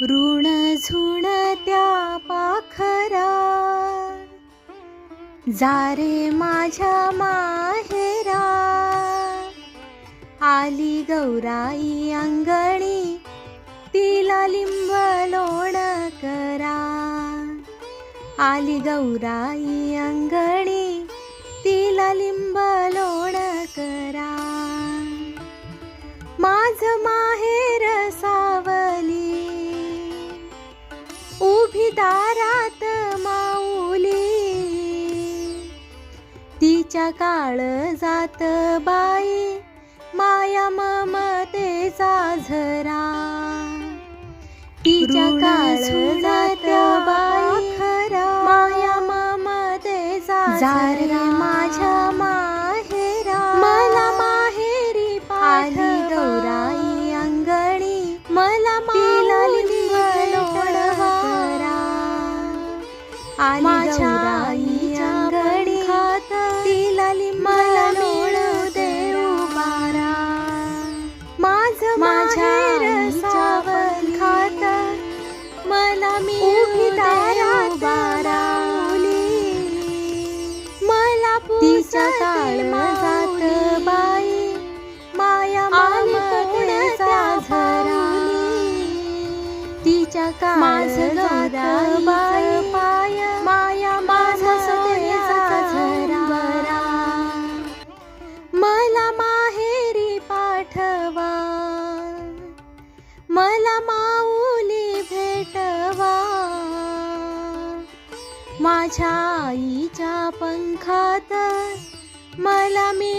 ऋण झुण त्या पाखरा जारे माझ्या माहेरा. आली गौराई अंगणी तिला लिंब लोण करा. आली गौराई अंगणी उभी दारात माऊली. तिच्या काळ जात बाई माया ममतेचा झरा. तिच्या काळ जात बाई माया ममतेचा झरा. माझ्या आईच्या अंगणी तिला लिंबाला लोण देऊ बारा. माझ माझ्या सावली. खात मला मी दारात बारावली मला तिचा काळ जात बाई. माया ममतेचा झरा तिच्या काळ जात माऊली भेटवा. माझ्या आईच्या पंखात मला मिळ